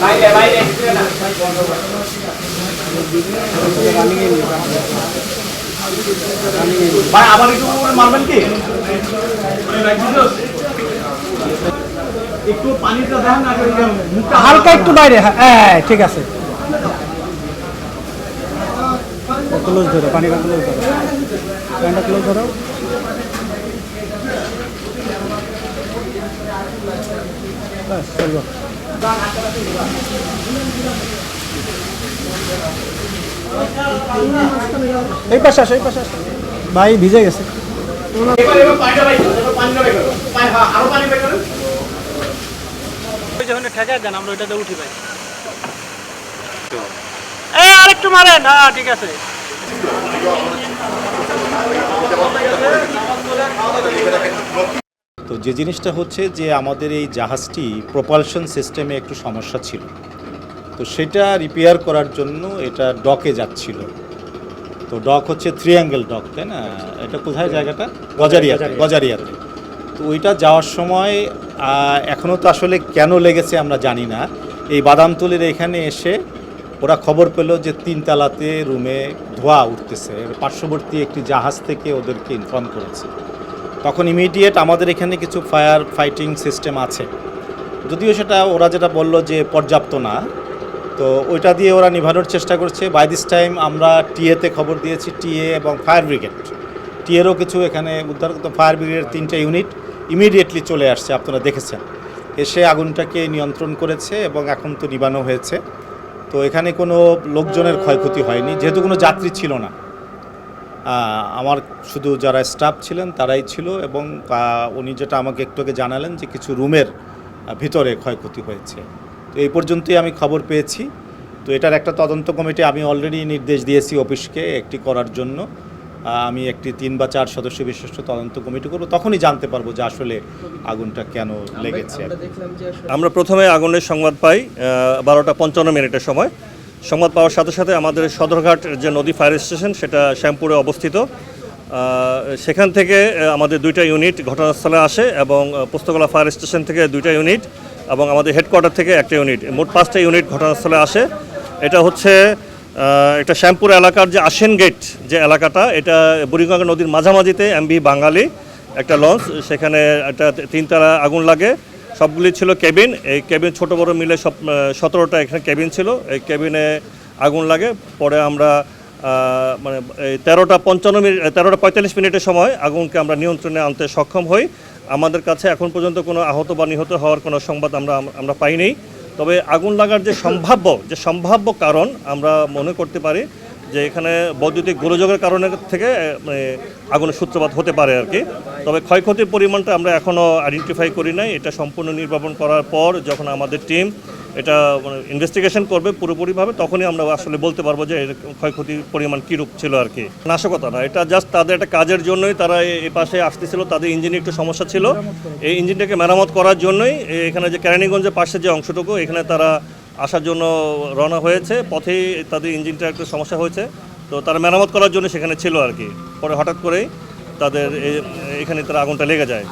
বাইরে বাইরে ভাই আবার একটু মারবেন কি একটু পানিটা দেন না মুখটা হালকা একটু বাইরে হ্যাঁ হ্যাঁ, ঠিক আছে। ক্লোজ ধরো পানিটা ক্লোজ ধরো। পানিটা ক্লোজ ধরো। ব্যাস, চলবে। এই পাশে আসো এই পাশে আসো। ভাই ভিজে গেছে। হ্যাঁ যখন ঠেকায় দেন আমরা ওইটাতে উঠি ভাই। আরেকটু মারেন হ্যাঁ ঠিক আছে। তো যে জিনিসটা হচ্ছে যে আমাদের এই জাহাজটি প্রপালশন সিস্টেমে একটু সমস্যা ছিল। তো সেটা রিপেয়ার করার জন্য এটা ডকে যাচ্ছিল। তো ডক হচ্ছে থ্রি অ্যাঙ্গেল ডক তাই না? এটা কোথায় জায়গাটা? গজারিয়াতে গজারিয়াতে। তো ওইটা যাওয়ার সময় এখনও তো আসলে কেন লেগেছে আমরা জানি না। এই বাদামতলির এখানে এসে ওরা খবর পেল যে তিনতলাতে রুমে ধোঁয়া উঠতেছে। পার্শ্ববর্তী একটি জাহাজ থেকে ওদেরকে ইনফর্ম করেছে। তখন ইমিডিয়েট আমাদের এখানে কিছু ফায়ার ফাইটিং সিস্টেম আছে। যদিও সেটা ওরা যেটা বলল যে পর্যাপ্ত না, তো ওইটা দিয়ে ওরা নিভানোর চেষ্টা করছে। বাই দিস টাইম আমরা টিএতে খবর দিয়েছি, টিএ এবং ফায়ার ব্রিগেড টিএরও কিছু এখানে উদ্ধার করতে ফায়ার ব্রিগেডের তিনটে ইউনিট ইমিডিয়েটলি চলে আসছে, আপনারা দেখেছেন। এসে আগুনটাকে নিয়ন্ত্রণ করেছে এবং এখন তো নিবানো হয়েছে। তো এখানে কোনো লোকজনের ক্ষয়ক্ষতি হয়নি, যেহেতু কোনো যাত্রী ছিল না। আমার শুধু যারা স্টাফ ছিলেন তারাই ছিল এবং উনি যেটা আমাকে একটু আগে জানালেন যে কিছু রুমের ভিতরে ক্ষয়ক্ষতি হয়েছে। তো এই পর্যন্তই আমি খবর পেয়েছি। তো এটার একটা তদন্ত কমিটি আমি অলরেডি নির্দেশ দিয়েছি অফিসকে একটি করার জন্য। আমি একটি তিন বা চার সদস্য বিশিষ্ট তদন্ত কমিটি করব তখনই জানতে পারব যে আসলে আগুনটা কেন লেগেছে। আমরা প্রথমে আগুনের সংবাদ পাই বারোটা পঞ্চান্ন মিনিটের সময়। সংবাদ পাওয়ার সাথে সাথে আমাদের সদরঘাট যে নদী ফায়ার স্টেশন সেটা শ্যামপুরে অবস্থিত। সেখান থেকে আমাদের দুইটা ইউনিট ঘটনাস্থলে আসে এবং পুস্তকলা ফায়ার স্টেশন থেকে দুইটা ইউনিট এবং আমাদের হেডকোয়ার্টার থেকে একটা ইউনিট মোট পাঁচটা ইউনিট ঘটনাস্থলে আসে। এটা হচ্ছে এটা শ্যামপুর এলাকার যে আশেন গেট যে এলাকাটা, এটা বুড়িগঙ্গা নদীর মাঝামাঝিতে এমবি বাঙালি একটা লঞ্চ, সেখানে একটা তিনতলা আগুন লাগে। সবগুলি ছিল কেবিন এই কেবিন ছোট বড় মিলে সব সতেরোটা এখানে কেবিন ছিল। এই কেবিনে আগুন লাগে। পরে আমরা মানে এই তেরোটা পঞ্চান্ন মিনিট তেরোটা পঁয়তাল্লিশ মিনিটের সময় আগুনকে আমরা নিয়ন্ত্রণে আনতে সক্ষম হই। আমাদের কাছে এখন পর্যন্ত কোনো আহত বা নিহত হওয়ার কোনো সংবাদ আমরা আমরা পাইনি। তবে আগুন লাগার যে সম্ভাব্য যে সম্ভাব্য কারণ আমরা মনে করতে পারি যে এখানে বৈদ্যুতিক গোলযোগের কারণে থেকে মানে আগুনের সূত্রপাত হতে পারে আর কি। তবে ক্ষয়ক্ষতির পরিমাণটা আমরা এখনও আইডেন্টিফাই করি নাই। এটা সম্পূর্ণ নির্বাপন করার পর যখন আমাদের টিম এটা মানে ইনভেস্টিগেশন করবে পুরোপুরিভাবে, তখনই আমরা আসলে বলতে পারব যে ক্ষয়ক্ষতির পরিমাণ কীরূপ ছিল আর কি। নাশকতা না এটা জাস্ট তাদের একটা কাজের জন্যই তারা এ- পাশে আসতেছিল, তাদের ইঞ্জিনে একটু সমস্যা ছিল। এই ইঞ্জিনটাকে মেরামত করার জন্যই এখানে যে কেরানীগঞ্জের পাশে যে অংশটুকু, এখানে তারা আসার জন্য রওনা হয়েছে। পথেই তাদের ইঞ্জিনটা একটু সমস্যা হয়েছে। তো তারা মেরামত করার জন্য সেখানে ছিল আর কি। পরে হঠাৎ করেই তাদের এখানে তারা আগুনটা লেগে যায়।